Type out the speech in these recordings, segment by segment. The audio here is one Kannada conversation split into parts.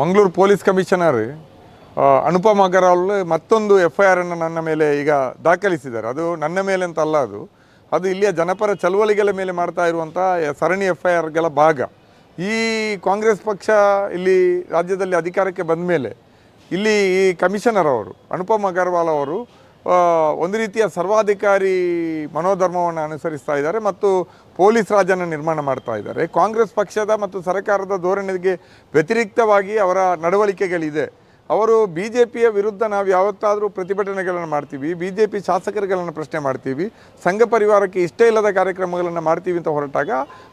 ಮಂಗಳೂರು ಪೊಲೀಸ್ ಕಮಿಷನರ್ ಅನುಪಮ್ ಅಗರ್ವಾಲ್ ಮತ್ತೊಂದು ಎಫ್ ಐ ಆರನ್ನು ನನ್ನ ಮೇಲೆ ಈಗ ದಾಖಲಿಸಿದ್ದಾರೆ. ಅದು ನನ್ನ ಮೇಲೆ ಅಂತ ಅಲ್ಲ ಅದು. ಅದು ಇಲ್ಲಿಯ ಜನಪರ ಚಳುವಳಿಗಳ ಮೇಲೆ ಮಾಡ್ತಾ ಇರುವಂಥ ಸರಣಿ ಎಫ್ ಐ ಆರ್ಗಳ ಭಾಗ. ಈ ಕಾಂಗ್ರೆಸ್ ಪಕ್ಷ ಇಲ್ಲಿ ರಾಜ್ಯದಲ್ಲಿ ಅಧಿಕಾರಕ್ಕೆ ಬಂದ ಮೇಲೆ ಇಲ್ಲಿ ಈ ಕಮಿಷನರ್ ಅವರು, ಅನುಪಮ್ ಅಗರ್ವಾಲ್ ಅವರು ಒಂದು ರೀತಿಯ ಸರ್ವಾಧಿಕಾರಿ ಮನೋಧರ್ಮವನ್ನು ಅನುಸರಿಸ್ತಾ ಇದ್ದಾರೆ ಮತ್ತು ಪೊಲೀಸ್ ರಾಜನ ನಿರ್ಮಾಣ ಮಾಡ್ತಾ ಇದ್ದಾರೆ. ಕಾಂಗ್ರೆಸ್ ಪಕ್ಷದ ಮತ್ತು ಸರ್ಕಾರದ ಧೋರಣೆಗೆ ವ್ಯತಿರಿಕ್ತವಾಗಿ ಅವರ ನಡವಳಿಕೆಗಳಿದೆ. ಅವರು ಬಿ ಜೆ ಪಿಯ ವಿರುದ್ಧ ನಾವು ಯಾವತ್ತಾದರೂ ಪ್ರತಿಭಟನೆಗಳನ್ನು ಮಾಡ್ತೀವಿ ಬಿ ಜೆ ಪಿ ಶಾಸಕರುಗಳನ್ನು ಪ್ರಶ್ನೆ ಮಾಡ್ತೀವಿ, ಸಂಘ ಪರಿವಾರಕ್ಕೆ ಇಷ್ಟ ಇಲ್ಲದ ಕಾರ್ಯಕ್ರಮಗಳನ್ನು ಮಾಡ್ತೀವಿ ಅಂತ ಹೊರಟಾಗ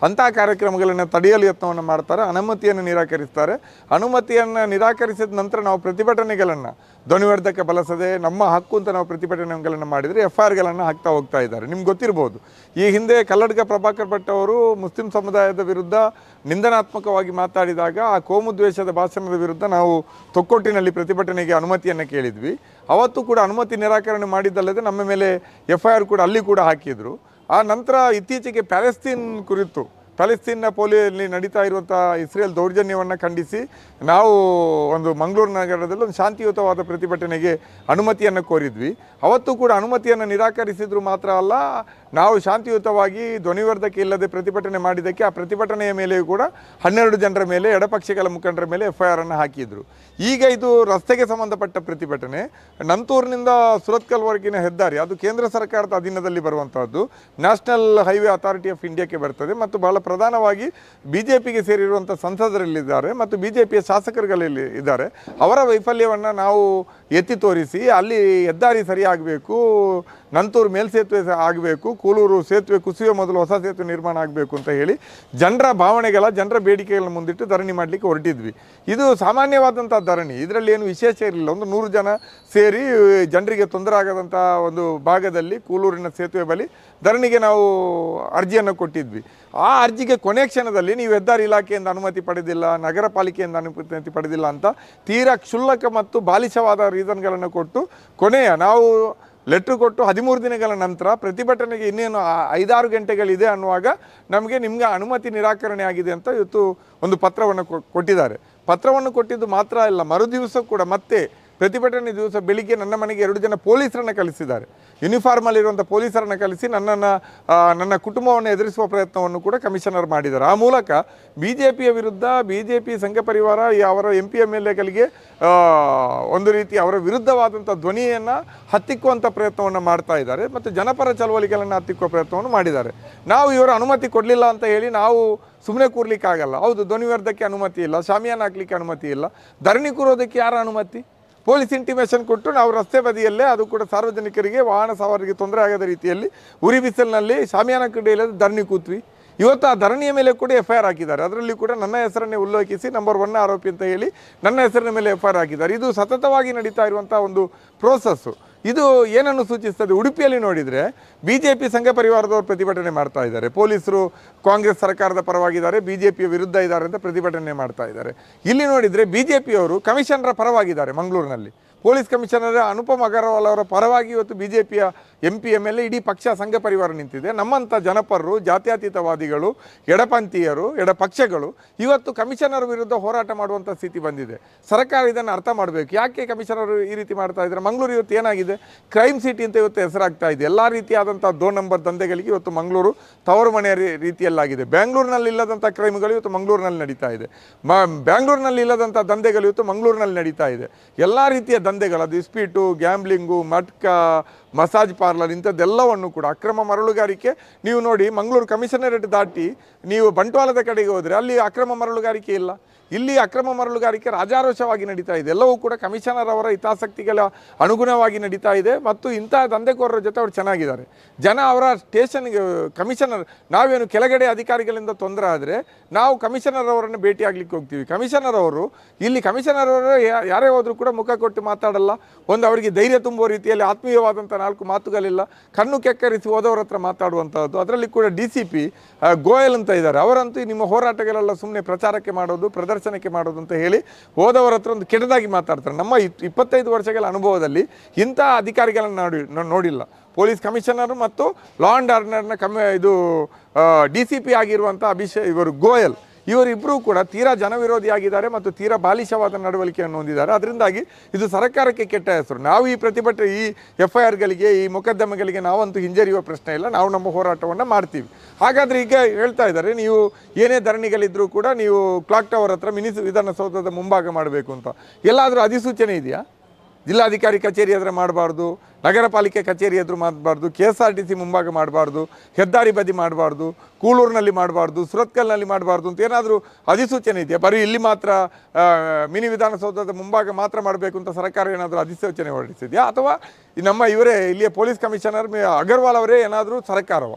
ಅಂಥ ಕಾರ್ಯಕ್ರಮಗಳನ್ನು ತಡೆಯಲು ಯತ್ನವನ್ನು ಮಾಡ್ತಾರೆ, ಅನುಮತಿಯನ್ನು ನಿರಾಕರಿಸ್ತಾರೆ. ಅನುಮತಿಯನ್ನು ನಿರಾಕರಿಸಿದ ನಂತರ ನಾವು ಪ್ರತಿಭಟನೆಗಳನ್ನು, ಧ್ವನಿವರ್ಧಕ ಬಳಸದೆ ನಮ್ಮ ಹಕ್ಕು ಅಂತ ನಾವು ಪ್ರತಿಭಟನೆಗಳನ್ನು ಮಾಡಿದರೆ ಎಫ್ ಐ ಹಾಕ್ತಾ ಹೋಗ್ತಾ ಇದ್ದಾರೆ. ನಿಮ್ಗೆ ಗೊತ್ತಿರ್ಬೋದು. ಈ ಹಿಂದೆ ಕಲ್ಲಡ್ಗ ಪ್ರಭಾಕರ್ ಭಟ್ ಅವರು ಮುಸ್ಲಿಂ ಸಮುದಾಯದ ವಿರುದ್ಧ ನಿಂದನಾತ್ಮಕವಾಗಿ ಮಾತಾಡಿದಾಗ ಆ ಕೋಮುದ್ವೇಷದ ಭಾಷಣದ ವಿರುದ್ಧ ನಾವು ತೊಕ್ಕೊಟ್ಟಿನಲ್ಲಿ ಪ್ರತಿಭಟನೆಗೆ ಅನುಮತಿಯನ್ನು ಕೇಳಿದ್ವಿ. ಅವತ್ತು ಕೂಡ ಅನುಮತಿ ನಿರಾಕರಣೆ ಮಾಡಿದ್ದಲ್ಲದೆ ನಮ್ಮ ಮೇಲೆ ಎಫ್ ಐ ಆರ್ ಕೂಡ ಅಲ್ಲಿ ಕೂಡ ಹಾಕಿದರು. ಆ ನಂತರ ಇತ್ತೀಚೆಗೆ ಪ್ಯಾಲೆಸ್ತೀನ್ ಕುರಿತು, ಪ್ಯಾಲೆಸ್ತೀನ್ನ ಪೋಲಿಯಲ್ಲಿ ನಡೀತಾ ಇರುವಂಥ ಇಸ್ರೇಲ್ ದೌರ್ಜನ್ಯವನ್ನು ಖಂಡಿಸಿ ನಾವು ಒಂದು ಮಂಗಳೂರು ನಗರದಲ್ಲಿ ಒಂದು ಶಾಂತಿಯುತವಾದ ಪ್ರತಿಭಟನೆಗೆ ಅನುಮತಿಯನ್ನು ಕೋರಿದ್ವಿ. ಅವತ್ತು ಕೂಡ ಅನುಮತಿಯನ್ನು ನಿರಾಕರಿಸಿದ್ರು ಮಾತ್ರ ಅಲ್ಲ ನಾವು ಶಾಂತಿಯುತವಾಗಿ ಧ್ವನಿವರ್ಧಕ ಇಲ್ಲದೆ ಪ್ರತಿಭಟನೆ ಮಾಡಿದ್ದಕ್ಕೆ ಆ ಪ್ರತಿಭಟನೆಯ ಮೇಲೆಯೂ ಕೂಡ ಹನ್ನೆರಡು ಜನರ ಮೇಲೆ, ಎಡಪಕ್ಷಗಳ ಮುಖಂಡರ ಮೇಲೆ ಎಫ್ ಐ ಹಾಕಿದ್ರು. ಈಗ ಇದು ರಸ್ತೆಗೆ ಸಂಬಂಧಪಟ್ಟ ಪ್ರತಿಭಟನೆ. ನಂತೂರಿನಿಂದ ಸುರತ್ಕಲ್ವರೆಗಿನ ಹೆದ್ದಾರಿ, ಅದು ಕೇಂದ್ರ ಸರ್ಕಾರದ ಅಧೀನದಲ್ಲಿ ಬರುವಂತಹದ್ದು. ನ್ಯಾಷನಲ್ ಹೈವೇ ಅಥಾರಿಟಿ ಆಫ್ ಇಂಡಿಯಾಕ್ಕೆ ಬರ್ತದೆ ಮತ್ತು ಬಹಳ ಪ್ರಧಾನವಾಗಿ ಬಿ ಜೆ ಪಿಗೆ ಸೇರಿರುವಂಥ ಸಂಸದರಲ್ಲಿದ್ದಾರೆ ಮತ್ತು ಬಿ ಜೆ ಪಿಯ ಶಾಸಕರುಗಳಲ್ಲಿ ಇದ್ದಾರೆ. ಅವರ ವೈಫಲ್ಯವನ್ನು ನಾವು ಎತ್ತಿ ತೋರಿಸಿ ಅಲ್ಲಿ ಹೆದ್ದಾರಿ ಸರಿಯಾಗಬೇಕು ನಂತೂರು ಮೇಲ್ಸೇತುವೆ ಆಗಬೇಕು, ಕೂಲೂರು ಸೇತುವೆ ಕುಸಿಯುವ ಮೊದಲು ಹೊಸ ಸೇತುವೆ ನಿರ್ಮಾಣ ಆಗಬೇಕು ಅಂತ ಹೇಳಿ ಜನರ ಭಾವನೆಗಳ ಜನರ ಬೇಡಿಕೆಗಳನ್ನು ಮುಂದಿಟ್ಟು ಧರಣಿ ಮಾಡಲಿಕ್ಕೆ ಹೊರಟಿದ್ವಿ. ಇದು ಸಾಮಾನ್ಯವಾದಂಥ ಧರಣಿ. ಇದರಲ್ಲಿ ಏನು ವಿಶೇಷ ಇರಲಿಲ್ಲ. ಒಂದು ನೂರು ಜನ ಸೇರಿ ಜನರಿಗೆ ತೊಂದರೆ ಆಗದಂಥ ಒಂದು ಭಾಗದಲ್ಲಿ ಕೂಲೂರಿನ ಸೇತುವೆ ಬಳಿ ಧರಣಿಗೆ ನಾವು ಅರ್ಜಿಯನ್ನು ಕೊಟ್ಟಿದ್ವಿ. ಆ ಅರ್ಜಿಗೆ ಕೊನೆ ಕ್ಷಣದಲ್ಲಿ ನೀವು ಹೆದ್ದಾರಿ ಇಲಾಖೆಯಿಂದ ಅನುಮತಿ ಪಡೆದಿಲ್ಲ, ನಗರ ಪಾಲಿಕೆಯಿಂದ ಅನುಮತಿ ಪಡೆದಿಲ್ಲ ಅಂತ ತೀರಾ ಕ್ಷುಲ್ಲಕ ಮತ್ತು ಬಾಲಿಶವಾದ ರೀಸನ್ಗಳನ್ನು ಕೊಟ್ಟು ಕೊನೆಯ ನಾವು ಲೆಟ್ರ್ ಕೊಟ್ಟು ಹದಿಮೂರು ದಿನಗಳ ನಂತರ ಪ್ರತಿಭಟನೆಗೆ ಇನ್ನೇನು ಐದಾರು ಗಂಟೆಗಳಿದೆ ಅನ್ನುವಾಗ ನಮಗೆ ನಿಮಗೆ ಅನುಮತಿ ನಿರಾಕರಣೆ ಆಗಿದೆ ಅಂತ ಇವತ್ತು ಒಂದು ಪತ್ರವನ್ನು ಕೊಟ್ಟಿದ್ದಾರೆ. ಪತ್ರವನ್ನು ಕೊಟ್ಟಿದ್ದು ಮಾತ್ರ ಅಲ್ಲ, ಮರುದಿವಸ ಕೂಡ ಮತ್ತೆ ಪ್ರತಿಭಟನೆ ದಿವಸ ಬೆಳಿಗ್ಗೆ ನನ್ನ ಮನೆಗೆ ಎರಡು ಜನ ಪೊಲೀಸರನ್ನು ಕಳಿಸಿದ್ದಾರೆ. ಯೂನಿಫಾರ್ಮಲ್ಲಿರುವಂಥ ಪೊಲೀಸರನ್ನು ಕಳಿಸಿ ನನ್ನನ್ನು ನನ್ನ ಕುಟುಂಬವನ್ನು ಎದುರಿಸುವ ಪ್ರಯತ್ನವನ್ನು ಕೂಡ ಕಮಿಷನರ್ ಮಾಡಿದ್ದಾರೆ. ಆ ಮೂಲಕ ಬಿ ಜೆ ಪಿಯ ವಿರುದ್ಧ B J P Sangh Parivar ಅವರ ಎಂ ಪಿ ಎಂ ಎಲ್ ಎಗಳಿಗೆ ಒಂದು ರೀತಿ ಅವರ ವಿರುದ್ಧವಾದಂಥ ಧ್ವನಿಯನ್ನು ಹತ್ತಿಕ್ಕುವಂಥ ಪ್ರಯತ್ನವನ್ನು ಮಾಡ್ತಾ ಇದ್ದಾರೆ ಮತ್ತು ಜನಪರ ಚಳವಳಿಗಳನ್ನು ಹತ್ತಿಕ್ಕುವ ಪ್ರಯತ್ನವನ್ನು ಮಾಡಿದ್ದಾರೆ. ನಾವು ಇವರ ಅನುಮತಿ ಕೊಡಲಿಲ್ಲ ಅಂತ ಹೇಳಿ ನಾವು ಸುಮ್ಮನೆ ಕೂರ್ಲಿಕ್ಕಾಗಲ್ಲ. ಹೌದು, ಧ್ವನಿವರ್ಧಕ್ಕೆ ಅನುಮತಿ ಇಲ್ಲ, ಶಾಮಿಯಾನ ಹಾಕ್ಲಿಕ್ಕೆ ಅನುಮತಿ ಇಲ್ಲ. ಧರಣಿ ಕೂರೋದಕ್ಕೆ ಯಾರ ಅನುಮತಿ? ಪೊಲೀಸ್ ಇಂಟಿಮೇಷನ್ ಕೊಟ್ಟು ನಾವು ರಸ್ತೆ ಬದಿಯಲ್ಲೇ ಅದು ಕೂಡ ಸಾರ್ವಜನಿಕರಿಗೆ, ವಾಹನ ಸವಾರರಿಗೆ ತೊಂದರೆ ಆಗದ ರೀತಿಯಲ್ಲಿ ಉರಿ ಬಿಸಿಲಿನಲ್ಲಿ ಶಾಮಿಯಾನ ಕಡೆಯಲ್ಲಿ ಧರಣಿ ಕೂತ್ವಿ. ಇವತ್ತು ಆ ಧರಣಿಯ ಮೇಲೆ ಕೂಡ ಎಫ್ ಐ ಆರ್ ಹಾಕಿದ್ದಾರೆ. ಅದರಲ್ಲಿ ಕೂಡ ನನ್ನ ಹೆಸರನ್ನೇ ಉಲ್ಲೇಖಿಸಿ ನಂಬರ್ ಒನ್ ಆರೋಪಿ ಅಂತ ಹೇಳಿ ನನ್ನ ಹೆಸರಿನ ಮೇಲೆ ಎಫ್ ಐ ಹಾಕಿದ್ದಾರೆ. ಇದು ಸತತವಾಗಿ ನಡೀತಾ ಇರುವಂಥ ಒಂದು ಪ್ರೋಸೆಸ್ಸು ಇದು ಏನನ್ನು ಸೂಚಿಸ್ತದೆ? ಉಡುಪಿಯಲ್ಲಿ ನೋಡಿದರೆ ಬಿ ಜೆ ಪಿ ಸಂಘ ಪರಿವಾರದವರು ಪ್ರತಿಭಟನೆ ಮಾಡ್ತಾ ಇದ್ದಾರೆ. ಪೊಲೀಸರು ಕಾಂಗ್ರೆಸ್ ಸರ್ಕಾರದ ಪರವಾಗಿದ್ದಾರೆ ಬಿ ಜೆ ಪಿಯ ವಿರುದ್ಧ ಇದ್ದಾರೆ ಅಂತ ಪ್ರತಿಭಟನೆ ಮಾಡ್ತಾ ಇದ್ದಾರೆ. ಇಲ್ಲಿ ನೋಡಿದರೆ ಬಿ ಜೆ ಪಿಯವರು ಕಮಿಷನರ ಪರವಾಗಿದ್ದಾರೆ ಮಂಗಳೂರಿನಲ್ಲಿ. ಪೊಲೀಸ್ ಕಮಿಷನರ್ ಅನುಪಮ್ ಅಗರ್ವಾಲ್ ಅವರ ಪರವಾಗಿ ಇವತ್ತು ಬಿ ಜೆ ಪಿಯ M P M L A ಇಡೀ ಪಕ್ಷ ಸಂಘ ಪರಿವಾರ ನಿಂತಿದೆ. ನಮ್ಮಂಥ ಜನಪರರು, ಜಾತ್ಯತೀತವಾದಿಗಳು, ಎಡಪಂಥೀಯರು, ಎಡಪಕ್ಷಗಳು ಇವತ್ತು ಕಮಿಷನರ್ ವಿರುದ್ಧ ಹೋರಾಟ ಮಾಡುವಂಥ ಸ್ಥಿತಿ ಬಂದಿದೆ. ಸರ್ಕಾರ ಇದನ್ನು ಅರ್ಥ ಮಾಡಬೇಕು. ಯಾಕೆ ಕಮಿಷನರ್ ಈ ರೀತಿ ಮಾಡ್ತಾ ಇದ್ದಾರೆ? ಮಂಗಳೂರು ಇವತ್ತು ಏನಾಗಿದೆ? ಕ್ರೈಮ್ ಸಿಟಿ ಅಂತ ಇವತ್ತು ಹೆಸರಾಗ್ತಾ ಇದೆ. ಎಲ್ಲ ರೀತಿಯಾದಂಥ ದೋ ನಂಬರ್ ದಂಧೆಗಳಿಗೆ ಇವತ್ತು ಮಂಗಳೂರು ತವರು ಮನೆಯ ರೀತಿಯಲ್ಲಾಗಿದೆ. ಬೆಂಗಳೂರಿನಲ್ಲಿ ಇಲ್ಲದಂಥ ಕ್ರೈಮ್ಗಳು ಇವತ್ತು ಮಂಗಳೂರಿನಲ್ಲಿ ನಡೀತಾ ಇದೆ. ಮ ಬೆಂಗಳೂರಿನಲ್ಲಿ ಇಲ್ಲದಂಥ ದಂಧೆಗಳು ಇವತ್ತು ಮಂಗಳೂರಿನಲ್ಲಿ ನಡೀತಾ ಇದೆ. ಎಲ್ಲ ರೀತಿಯ ದಂಧೆಗಳು ಅದು ಗ್ಯಾಂಬ್ಲಿಂಗು, ಮಟ್ಕ, ಮಸಾಜ್ ಪಾರ್ಲರ್ ಇಂಥದ್ದೆಲ್ಲವನ್ನು ಕೂಡ ಅಕ್ರಮ ಮರಳುಗಾರಿಕೆ. ನೀವು ನೋಡಿ ಮಂಗಳೂರು ಕಮಿಷನರೇಟ್ ದಾಟಿ ನೀವು ಬಂಟ್ವಾಳದ ಕಡೆಗೆ ಹೋದರೆ ಅಲ್ಲಿ ಅಕ್ರಮ ಮರಳುಗಾರಿಕೆ ಇಲ್ಲ. ಇಲ್ಲಿ ಅಕ್ರಮ ಮರಳುಗಾರಿಕೆ ರಾಜಾರೋಷವಾಗಿ ನಡೀತಾ ಇದೆ. ಎಲ್ಲವೂ ಕೂಡ ಕಮಿಷನರ್ ಅವರ ಹಿತಾಸಕ್ತಿಗಳ ಅನುಗುಣವಾಗಿ ನಡೀತಾ ಇದೆ ಮತ್ತು ಇಂತಹ ದಂಧೆಕೋರರ ಜೊತೆ ಅವರು ಚೆನ್ನಾಗಿದ್ದಾರೆ. ಜನ ಅವರ ಸ್ಟೇಷನ್ಗೆ, ಕಮಿಷನರ್, ನಾವೇನು ಕೆಳಗಡೆ ಅಧಿಕಾರಿಗಳಿಂದ ತೊಂದರೆ ಆದರೆ ನಾವು ಕಮಿಷನರ್ ಅವರನ್ನು ಭೇಟಿಯಾಗಲಿಕ್ಕೆ ಹೋಗ್ತೀವಿ. ಕಮಿಷನರ್ ಅವರು, ಇಲ್ಲಿ ಕಮಿಷನರ್ ಅವರು ಯಾರೇ ಹೋದರೂ ಕೂಡ ಮುಖ ಕೊಟ್ಟು ಮಾತಾಡಲ್ಲ. ಒಂದು ಅವರಿಗೆ ಧೈರ್ಯ ತುಂಬುವ ರೀತಿಯಲ್ಲಿ ಆತ್ಮೀಯವಾದಂಥ ನಾಲ್ಕು ಮಾತುಗಳಿಲ್ಲ. ಕಣ್ಣು ಕೆಕ್ಕರಿಸಿ ಹೋದವರ ಹತ್ರ ಮಾತಾಡುವಂಥದ್ದು ಅದರಲ್ಲಿ ಕೂಡ ಡಿ ಸಿ ಪಿ ಗೋಯಲ್ ಅಂತ ಇದ್ದಾರೆ. ಅವರಂತೂ ನಿಮ್ಮ ಹೋರಾಟಗಳೆಲ್ಲ ಸುಮ್ಮನೆ ಪ್ರಚಾರಕ್ಕೆ ಮಾಡೋದು ಪ್ರದರ್ಶನಕ್ಕೆ ಮಾಡೋದು ಅಂತ ಹೇಳಿ ಹೋದವರ ಹತ್ರ ಒಂದು ಕೆಟ್ಟದಾಗಿ ಮಾತಾಡ್ತಾರೆ. ನಮ್ಮ ಇಪ್- ಇಪ್ಪತ್ತೈದು ವರ್ಷಗಳ ಅನುಭವದಲ್ಲಿ ಇಂಥ ಅಧಿಕಾರಿಗಳನ್ನು ನೋಡಿ ನೋಡಿಲ್ಲ. ಪೊಲೀಸ್ ಕಮಿಷನರ್ ಮತ್ತು ಲಾ ಆ್ಯಂಡ್ ಆರ್ಡರ್ನ ಕಮ್ ಇದು ಡಿ ಸಿ ಪಿ ಆಗಿರುವಂಥ ಅಭಿಷೇಕ್ ಇವರು ಗೋಯಲ್. ಇವರಿಬ್ಬರೂ ಕೂಡ ತೀರಾ ಜನವಿರೋಧಿಯಾಗಿದ್ದಾರೆ ಮತ್ತು ತೀರಾ ಬಾಲಿಶವಾದ ನಡವಳಿಕೆಯನ್ನು ಹೊಂದಿದ್ದಾರೆ. ಅದರಿಂದಾಗಿ ಇದು ಸರ್ಕಾರಕ್ಕೆ ಕೆಟ್ಟ ಹೆಸರು. ನಾವು ಈ ಪ್ರತಿಭಟನೆ, ಈ ಎಫ್ ಐ ಆರ್ಗಳಿಗೆ ಈ ಮೊಕದ್ದಮೆಗಳಿಗೆ ನಾವಂತೂ ಹಿಂಜರಿಯುವ ಪ್ರಶ್ನೆ ಇಲ್ಲ. ನಾವು ನಮ್ಮ ಹೋರಾಟವನ್ನು ಮಾಡ್ತೀವಿ. ಹಾಗಾದರೆ ಈಗ ಹೇಳ್ತಾ ಇದ್ದಾರೆ, ನೀವು ಏನೇ ಧರಣಿಗಳಿದ್ರೂ ಕೂಡ ನೀವು ಕ್ಲಾಕ್ ಟವರ್ ಹತ್ರ ಮಿನಿ ವಿಧಾನಸೌಧದ ಮುಂಭಾಗ ಮಾಡಬೇಕು ಅಂತ. ಎಲ್ಲಾದರೂ ಅಧಿಸೂಚನೆ ಇದೆಯಾ? ಜಿಲ್ಲಾಧಿಕಾರಿ ಕಚೇರಿ ಎದುರು ಮಾಡಬಾರ್ದು ನಗರ ಪಾಲಿಕೆ ಕಚೇರಿ ಎದುರು ಮಾಡಬಾರ್ದು K S R T C ಮುಂಭಾಗ ಮಾಡಬಾರ್ದು, ಹೆದ್ದಾರಿ ಬದಿ ಮಾಡಬಾರ್ದು, ಕೂಳೂರಿನಲ್ಲಿ ಮಾಡಬಾರ್ದು, ಸುರತ್ಕಲ್ನಲ್ಲಿ ಮಾಡಬಾರ್ದು ಅಂತ ಏನಾದರೂ ಅಧಿಸೂಚನೆ ಇದೆಯಾ? ಬರೀ ಇಲ್ಲಿ ಮಾತ್ರ ಮಿನಿ ವಿಧಾನಸೌಧದ ಮುಂಭಾಗ ಮಾತ್ರ ಮಾಡಬೇಕು ಅಂತ ಸರ್ಕಾರ ಏನಾದರೂ ಅಧಿಸೂಚನೆ ಹೊರಡಿಸಿದೆಯಾ? ಅಥವಾ ನಮ್ಮ ಇವರೇ ಇಲ್ಲಿಯ ಪೊಲೀಸ್ ಕಮಿಷನರ್ ಅಗರ್ವಾಲ್ ಅವರೇ ಏನಾದರೂ ಸರ್ಕಾರವ?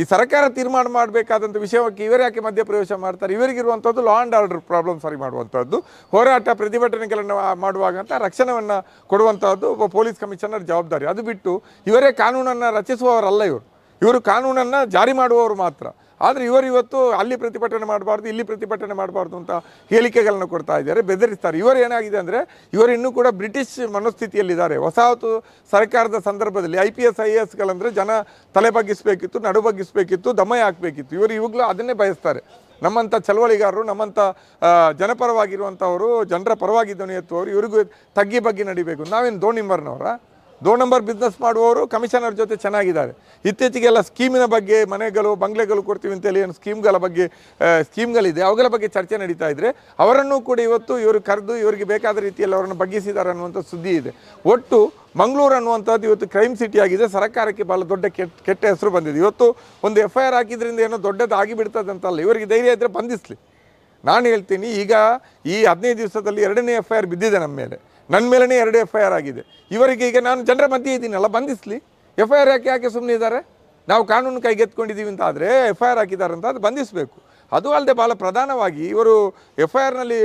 ಈ ಸರ್ಕಾರ ತೀರ್ಮಾನ ಮಾಡಬೇಕಾದಂಥ ವಿಷಯಕ್ಕೆ ಇವರು ಯಾಕೆ ಮಧ್ಯಪ್ರವೇಶ ಮಾಡ್ತಾರೆ? ಇವರಿಗಿರುವಂಥದ್ದು ಲಾ ಆ್ಯಂಡ್ ಆರ್ಡರ್ ಪ್ರಾಬ್ಲಮ್ ಸರಿ ಮಾಡುವಂಥದ್ದು. ಹೋರಾಟ, ಪ್ರತಿಭಟನೆಗಳನ್ನು ಮಾಡುವಾಗ ಅಂತ ರಕ್ಷಣೆಯನ್ನು ಕೊಡುವಂಥದ್ದು ಪೊಲೀಸ್ ಕಮಿಷನರ್ ಜವಾಬ್ದಾರಿ. ಅದು ಬಿಟ್ಟು ಇವರೇ ಕಾನೂನನ್ನು ರಚಿಸುವವರಲ್ಲ ಇವರು. ಇವರು ಕಾನೂನನ್ನು ಜಾರಿ ಮಾಡುವವರು ಮಾತ್ರ. ಆದರೆ ಇವರು ಇವತ್ತು ಅಲ್ಲಿ ಪ್ರತಿಭಟನೆ ಮಾಡಬಾರ್ದು, ಇಲ್ಲಿ ಪ್ರತಿಭಟನೆ ಮಾಡಬಾರ್ದು ಅಂತ ಹೇಳಿಕೆಗಳನ್ನು ಕೊಡ್ತಾ ಇದ್ದಾರೆ, ಬೆದರಿಸ್ತಾರೆ. ಇವರು ಏನಾಗಿದೆ ಅಂದರೆ, ಇವರು ಇನ್ನೂ ಕೂಡ ಬ್ರಿಟಿಷ್ ಮನಸ್ಥಿತಿಯಲ್ಲಿದ್ದಾರೆ. ವಸಾಹತು ಸರ್ಕಾರದ ಸಂದರ್ಭದಲ್ಲಿ I P S I A ಎಸ್ಗಳಂದರೆ ಜನ ತಲೆ ಬಗ್ಗಿಸಬೇಕಿತ್ತು ನಡು ಬಗ್ಗಿಸಬೇಕಿತ್ತು ದಮಯ ಹಾಕಬೇಕಿತ್ತು ಇವರು ಇವಾಗಲೂ ಅದನ್ನೇ ಬಯಸ್ತಾರೆ. ನಮ್ಮಂಥ ಚಳವಳಿಗಾರರು ನಮ್ಮಂಥ ಜನಪರವಾಗಿರುವಂಥವರು ಜನರ ಪರವಾಗಿ ಧ್ವನಿ ಎತ್ತುವವರು, ಇವ್ರಿಗೂ ತಗ್ಗಿ ಬಗ್ಗೆ ನಡಿಬೇಕು. ನಾವೇನು ದೋಣಿಂಬರ್ನವರ ದೋ ನಂಬರ್ ಬಿಸ್ನೆಸ್ ಮಾಡುವವರು ಕಮಿಷನರ್ ಜೊತೆ ಚೆನ್ನಾಗಿದ್ದಾರೆ. ಇತ್ತೀಚೆಗೆಲ್ಲ ಸ್ಕೀಮಿನ ಬಗ್ಗೆ ಮನೆಗಳು, ಬಂಗ್ಲೆಗಳು ಕೊಡ್ತೀವಿ ಅಂತೇಳಿ ಏನು ಸ್ಕೀಮ್ಗಳ ಬಗ್ಗೆ ಸ್ಕೀಮ್ಗಳಿದೆ. ಅವುಗಳ ಬಗ್ಗೆ ಚರ್ಚೆ ನಡೀತಾ ಇದ್ದರೆ ಅವರನ್ನು ಕೂಡ ಇವತ್ತು ಇವರು ಕರೆದು ಇವರಿಗೆ ಬೇಕಾದ ರೀತಿಯಲ್ಲಿ ಅವರನ್ನು ಬಗ್ಗಿಸಿದ್ದಾರೆ ಅನ್ನುವಂಥ ಸುದ್ದಿ ಇದೆ. ಒಟ್ಟು ಮಂಗಳೂರು ಅನ್ನುವಂಥದ್ದು ಇವತ್ತು ಕ್ರೈಮ್ ಸಿಟಿ ಆಗಿದೆ. ಸರ್ಕಾರಕ್ಕೆ ಬಹಳ ದೊಡ್ಡ ಕೆಟ್ಟ ಕೆಟ್ಟ ಹೆಸರು ಬಂದಿದೆ. ಇವತ್ತು ಒಂದು ಎಫ್ ಐ ಆರ್ ಹಾಕಿದ್ರಿಂದ ಏನೋ ದೊಡ್ಡದು ಆಗಿಬಿಡ್ತದೆ ಅಂತಲ್ಲ. ಇವರಿಗೆ ಧೈರ್ಯ ಇದ್ದರೆ ಬಂಧಿಸಲಿ. ನಾನು ಹೇಳ್ತೀನಿ, ಈಗ ಈ ಹದಿನೈದು ದಿವಸದಲ್ಲಿ ಎರಡನೇ ಎಫ್ ಐ ಆರ್ ಬಿದ್ದಿದೆ ನಮ್ಮ ಮೇಲೆ. ನನ್ನ ಮೇಲೇ ಎರಡು ಎಫ್ ಐ ಆರ್ ಆಗಿದೆ. ಇವರಿಗೆ ಈಗ ನಾನು ಜನರ ಮಧ್ಯೆ ಇದ್ದೀನಲ್ಲ, ಬಂಧಿಸಲಿ. ಎಫ್ ಐ ಆರ್ ಯಾಕೆ ಯಾಕೆ ಸುಮ್ಮನೆ ಇದ್ದಾರೆ? ನಾವು ಕಾನೂನು ಕೈಗೆತ್ಕೊಂಡಿದ್ದೀವಿ ಅಂತ ಆದರೆ ಎಫ್ ಐ ಆರ್ ಹಾಕಿದ್ದಾರೆ ಅಂತ ಅದು ಬಂಧಿಸಬೇಕು. ಅದು ಅಲ್ಲದೆ ಭಾಳ ಪ್ರಧಾನವಾಗಿ ಇವರು ಎಫ್ ಐ ಆರ್ನಲ್ಲಿ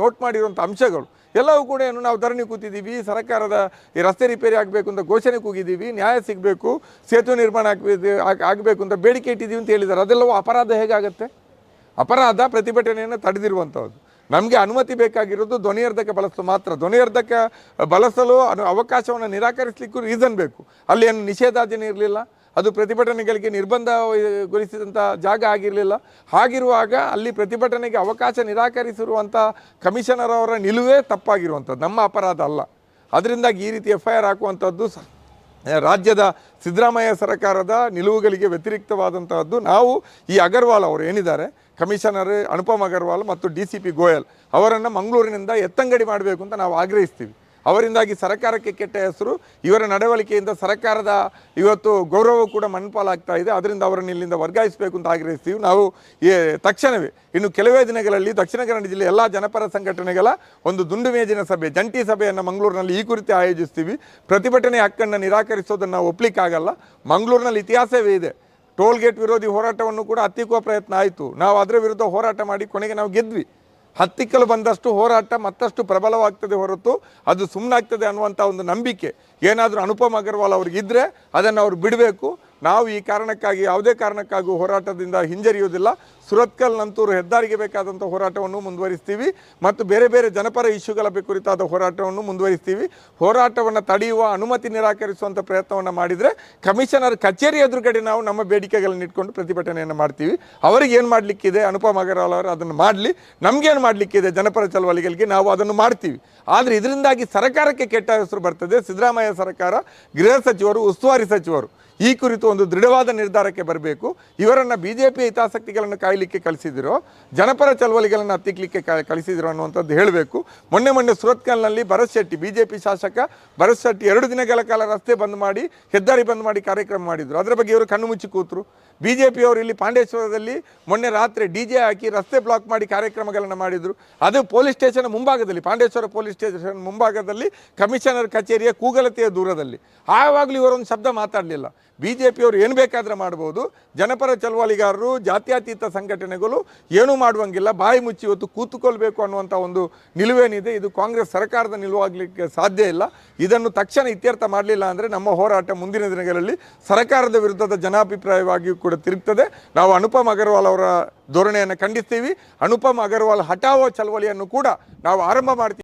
ನೋಟ್ ಮಾಡಿರುವಂಥ ಅಂಶಗಳು, ಎಲ್ಲವೂ ಕೂಡ ಏನು ನಾವು ಧರಣಿ ಕೂತಿದ್ದೀವಿ, ಸರ್ಕಾರದ ಈ ರಸ್ತೆ ರಿಪೇರಿ ಆಗಬೇಕು ಅಂತ ಘೋಷಣೆ ಕೂಗಿದ್ದೀವಿ, ನ್ಯಾಯ ಸಿಗಬೇಕು ಸೇತುವೆ ನಿರ್ಮಾಣ ಆಗಬೇಕು ಆಗಬೇಕು ಅಂತ ಬೇಡಿಕೆ ಇಟ್ಟಿದ್ದೀವಿ ಅಂತ ಹೇಳಿದ್ದಾರೆ. ಅದೆಲ್ಲವೂ ಅಪರಾಧ ಹೇಗಾಗತ್ತೆ? ಅಪರಾಧ ಪ್ರತಿಭಟನೆಯನ್ನು ತಡೆದಿರುವಂಥದ್ದು ನಮಗೆ ಅನುಮತಿ ಬೇಕಾಗಿರೋದು ಧ್ವನಿಯರ್ಧಕ ಬಳಸಲು ಮಾತ್ರ. ಧ್ವನಿಯರ್ಧಕ ಬಳಸಲು ಅನು ಅವಕಾಶವನ್ನು ನಿರಾಕರಿಸಲಿಕ್ಕೂ ರೀಸನ್ ಬೇಕು. ಅಲ್ಲಿ ಏನು ನಿಷೇಧಾಜ್ಞೆ ಇರಲಿಲ್ಲ, ಅದು ಪ್ರತಿಭಟನೆಗಳಿಗೆ ನಿರ್ಬಂಧಗೊಳಿಸಿದಂಥ ಜಾಗ ಆಗಿರಲಿಲ್ಲ. ಹಾಗಿರುವಾಗ ಅಲ್ಲಿ ಪ್ರತಿಭಟನೆಗೆ ಅವಕಾಶ ನಿರಾಕರಿಸಿರುವಂಥ ಕಮಿಷನರ್ ಅವರ ನಿಲುವೇ ತಪ್ಪಾಗಿರುವಂಥದ್ದು. ನಮ್ಮ ಅಪರಾಧ ಅಲ್ಲ. ಅದರಿಂದಾಗಿ ಈ ರೀತಿ ಎಫ್ ಐ ಆರ್ ಹಾಕುವಂಥದ್ದು ರಾಜ್ಯದ ಸಿದ್ದರಾಮಯ್ಯ ಸರ್ಕಾರದ ನಿಲುವುಗಳಿಗೆ ವ್ಯತಿರಿಕ್ತವಾದಂತಹದ್ದು ನಾವು ಈ ಅಗರ್ವಾಲ್ ಅವರು ಏನಿದ್ದಾರೆ? ಕಮಿಷನರ್ ಅನುಪಮ್ ಅಗರ್ವಾಲ್ ಮತ್ತು ಡಿ ಸಿ ಪಿ ಗೋಯಲ್ ಅವರನ್ನು ಮಂಗಳೂರಿನಿಂದ ಎತ್ತಂಗಡಿ ಮಾಡಬೇಕು ಅಂತ ನಾವು ಆಗ್ರಹಿಸ್ತೀವಿ. ಅವರಿಂದಾಗಿ ಸರ್ಕಾರಕ್ಕೆ ಕೆಟ್ಟ ಹೆಸರು. ಇವರ ನಡವಳಿಕೆಯಿಂದ ಸರ್ಕಾರದ ಇವತ್ತು ಗೌರವ ಕೂಡ ಮಣ್ಪಾಲಾಗ್ತಾ ಇದೆ. ಅದರಿಂದ ಅವರನ್ನು ಇಲ್ಲಿಂದ ವರ್ಗಾಯಿಸಬೇಕು ಅಂತ ಆಗ್ರಹಿಸ್ತೀವಿ. ನಾವು ತಕ್ಷಣವೇ, ಇನ್ನು ಕೆಲವೇ ದಿನಗಳಲ್ಲಿ ದಕ್ಷಿಣ ಕನ್ನಡ ಜಿಲ್ಲೆ ಎಲ್ಲ ಜನಪರ ಸಂಘಟನೆಗಳ ಒಂದು ದುಂಡು ಮೇಜಿನ ಸಭೆ, ಜಂಟಿ ಸಭೆಯನ್ನು ಮಂಗಳೂರಿನಲ್ಲಿ ಈ ಕುರಿತು ಆಯೋಜಿಸ್ತೀವಿ. ಪ್ರತಿಭಟನೆ ಹಕ್ಕನ್ನು ನಿರಾಕರಿಸೋದನ್ನು ನಾವು ಒಪ್ಪಲಿಕ್ಕಾಗಲ್ಲ ಮಂಗಳೂರಿನಲ್ಲಿ ಇತಿಹಾಸವೇ ಇದೆ. ಟೋಲ್ ಗೇಟ್ ವಿರೋಧಿ ಹೋರಾಟವನ್ನು ಕೂಡ ಹತ್ತಿಕ್ಕುವ ಪ್ರಯತ್ನ ಆಯಿತು. ನಾವು ಅದರ ವಿರುದ್ಧ ಹೋರಾಟ ಮಾಡಿ ಕೊನೆಗೆ ನಾವು ಗೆದ್ವಿ. ಹತ್ತಿಕ್ಕಲು ಬಂದಷ್ಟು ಹೋರಾಟ ಮತ್ತಷ್ಟು ಪ್ರಬಲವಾಗ್ತದೆ ಹೊರತು ಅದು ಸುಮ್ಮನಾಗ್ತದೆ ಅನ್ನುವಂಥ ಒಂದು ನಂಬಿಕೆ. ಏನಾದರೂ ಅನುಪಮ ಅಗರ್ವಾಲ್ ಅವ್ರಿಗಿದ್ರೆ ಅದನ್ನು ಅವ್ರು ಬಿಡಬೇಕು. ನಾವು ಈ ಕಾರಣಕ್ಕಾಗಿ, ಯಾವುದೇ ಕಾರಣಕ್ಕಾಗೂ ಹೋರಾಟದಿಂದ ಹಿಂಜರಿಯುವುದಿಲ್ಲ. ಸುರತ್ಕಲ್ ನಂತೂರು ಹೆದ್ದಾರಿಗೆ ಬೇಕಾದಂಥ ಹೋರಾಟವನ್ನು ಮುಂದುವರಿಸ್ತೀವಿ. ಮತ್ತು ಬೇರೆ ಬೇರೆ ಜನಪರ ಇಶ್ಯೂಗಳ ಕುರಿತಾದ ಹೋರಾಟವನ್ನು ಮುಂದುವರಿಸ್ತೀವಿ. ಹೋರಾಟವನ್ನು ತಡೆಯುವ ಅನುಮತಿ ನಿರಾಕರಿಸುವಂಥ ಪ್ರಯತ್ನವನ್ನು ಮಾಡಿದರೆ, ಕಮಿಷನರ್ ಕಚೇರಿ ಎದುರುಗಡೆ ನಾವು ನಮ್ಮ ಬೇಡಿಕೆಗಳನ್ನು ಇಟ್ಕೊಂಡು ಪ್ರತಿಭಟನೆಯನ್ನು ಮಾಡ್ತೀವಿ. ಅವರಿಗೆ ಏನು ಮಾಡಲಿಕ್ಕಿದೆ? ಅನುಪಮ್ ಅಗರ್ವಾಲ್ ಅವರು ಅದನ್ನು ಮಾಡಲಿ. ನಮಗೇನು ಮಾಡಲಿಕ್ಕಿದೆ? ಜನಪರ ಚಳವಳಿಗಳಿಗೆ ನಾವು ಅದನ್ನು ಮಾಡ್ತೀವಿ. ಆದರೆ ಇದರಿಂದಾಗಿ ಸರ್ಕಾರಕ್ಕೆ ಕೆಟ್ಟ ಹೆಸರು ಬರ್ತದೆ. ಸಿದ್ದರಾಮಯ್ಯ ಸರ್ಕಾರ ಗೃಹ ಸಚಿವರು, ಉಸ್ತುವಾರಿ ಸಚಿವರು. ಈ ಕುರಿತು ಒಂದು ದೃಢವಾದ ನಿರ್ಧಾರಕ್ಕೆ ಬರಬೇಕು. ಇವರನ್ನು ಬಿ ಜೆ ಪಿ ಹಿತಾಸಕ್ತಿಗಳನ್ನು ಕಾಯಲಿಕ್ಕೆ ಕಳಿಸಿದಿರೋ, ಜನಪರ ಚಳವಳಿಗಳನ್ನು ಹತ್ತಿಕ್ಲಿಕ್ಕೆ ಕ- ಕಳಿಸಿದಿರೋ ಅನ್ನುವಂಥದ್ದು ಹೇಳಬೇಕು. ಮೊನ್ನೆ ಮೊನ್ನೆ ಸುರತ್ಕಲ್ನಲ್ಲಿ Bharat Shetty B J P ಶಾಸಕ ಭರತ್ ಶೆಟ್ಟಿ ಎರಡು ದಿನಗಳ ಕಾಲ ರಸ್ತೆ ಬಂದ್ ಮಾಡಿ, ಹೆದ್ದಾರಿ ಬಂದ್ ಮಾಡಿ ಕಾರ್ಯಕ್ರಮ ಮಾಡಿದರು. ಅದರ ಬಗ್ಗೆ ಇವರು ಕಣ್ಣು ಮುಚ್ಚಿ ಕೂತರು. ಬಿ ಜೆ ಪಿಯವರು ಇಲ್ಲಿ ಪಾಂಡೇಶ್ವರದಲ್ಲಿ ಮೊನ್ನೆ ರಾತ್ರಿ ಡಿ ಜೆ ಹಾಕಿ ರಸ್ತೆ ಬ್ಲಾಕ್ ಮಾಡಿ ಕಾರ್ಯಕ್ರಮಗಳನ್ನು ಮಾಡಿದರು. ಅದು ಪೊಲೀಸ್ ಸ್ಟೇಷನ್ ಮುಂಭಾಗದಲ್ಲಿ, ಪಾಂಡೇಶ್ವರ ಪೊಲೀಸ್ ಸ್ಟೇಷನ್ ಮುಂಭಾಗದಲ್ಲಿ ಕಮಿಷನರ್ ಕಚೇರಿಯ ಕೂಗಲತೆಯ ದೂರದಲ್ಲಿ. ಆವಾಗಲೂ ಇವರೊಂದು ಶಬ್ದ ಮಾತಾಡಲಿಲ್ಲ. ಬಿ ಜೆ ಪಿಯವರು ಏನು ಬೇಕಾದರೆ ಮಾಡ್ಬೋದು. ಜನಪರ ಚಳವಳಿಗಾರರು, ಜಾತ್ಯತೀತ ಸಂಘಟನೆಗಳು ಏನೂ ಮಾಡುವಂಗಿಲ್ಲ. ಬಾಯಿ ಮುಚ್ಚಿ ಇವತ್ತು ಕೂತುಕೊಳ್ಬೇಕು ಅನ್ನುವಂಥ ಒಂದು ನಿಲುವೇನಿದೆ. ಇದು ಕಾಂಗ್ರೆಸ್ ಸರ್ಕಾರದ ನಿಲುವಾಗಲಿಕ್ಕೆ ಸಾಧ್ಯ ಇಲ್ಲ. ಇದನ್ನು ತಕ್ಷಣ ಇತ್ಯರ್ಥ ಮಾಡಲಿಲ್ಲ ಅಂದರೆ ನಮ್ಮ ಹೋರಾಟ ಮುಂದಿನ ದಿನಗಳಲ್ಲಿ ಸರ್ಕಾರದ ವಿರುದ್ಧದ ಜನಾಭಿಪ್ರಾಯವಾಗಿಯೂ ಕೂಡ ತಿರುಗ್ತದೆ. ನಾವು ಅನುಪಮ್ ಅಗರ್ವಾಲ್ ಅವರ ಧೋರಣೆಯನ್ನು ಖಂಡಿಸ್ತೀವಿ. ಅನುಪಮ್ ಅಗರ್ವಾಲ್ ಹಟಾವೋ ಚಳವಳಿಯನ್ನು ಕೂಡ ನಾವು ಆರಂಭ ಮಾಡ್ತೀವಿ.